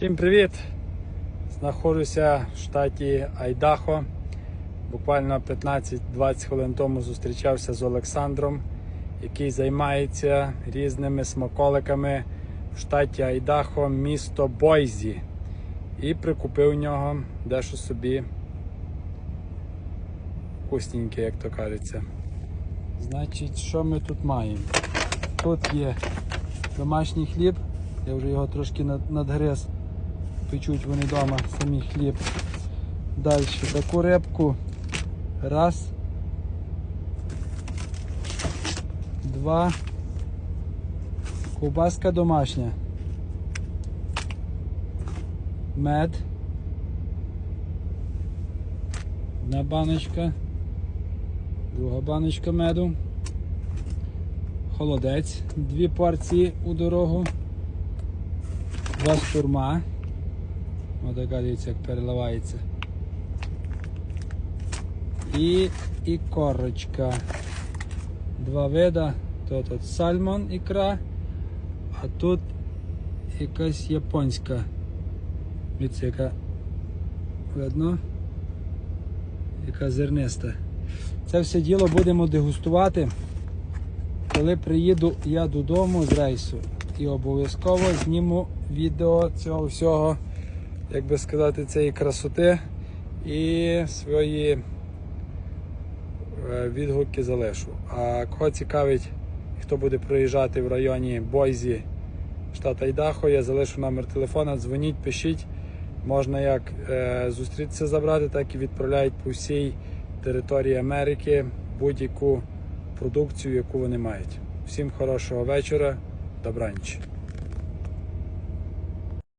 Всім привіт! Знаходжуся в штаті Айдахо. Буквально 15-20 хвилин тому зустрічався з Олександром, який займається різними смаколиками в штаті Айдахо, місто Бойзі. І прикупив в нього дещо собі вкусненьке, як то кажеться. Значить, що ми тут маємо? Тут є домашній хліб, я вже його трошки над- надгриз. Печуть вони вдома самі хліб. Далі таку рибку. Раз. Два. Ковбаска домашня. Мед. Одна баночка. Друга баночка меду. Холодець. Дві порції у дорогу. Два штурма. Дивіться, як переливається. І, і корочка. Два вида. Тут от сальмон ікра, а тут якась японська. Дивіться, яка видно, яка зерниста. Це все діло будемо дегустувати, коли приїду я додому з рейсу. І обов'язково зніму відео цього всього як би сказати, цієї красоти і свої е, відгуки залишу. А кого цікавить, хто буде проїжджати в районі Бойзі, штат Айдахо, я залишу номер телефона, дзвоніть, пишіть. Можна як е, зустрітися забрати, так і відправляють по всій території Америки будь-яку продукцію, яку вони мають. Всім хорошого вечора, добраніч.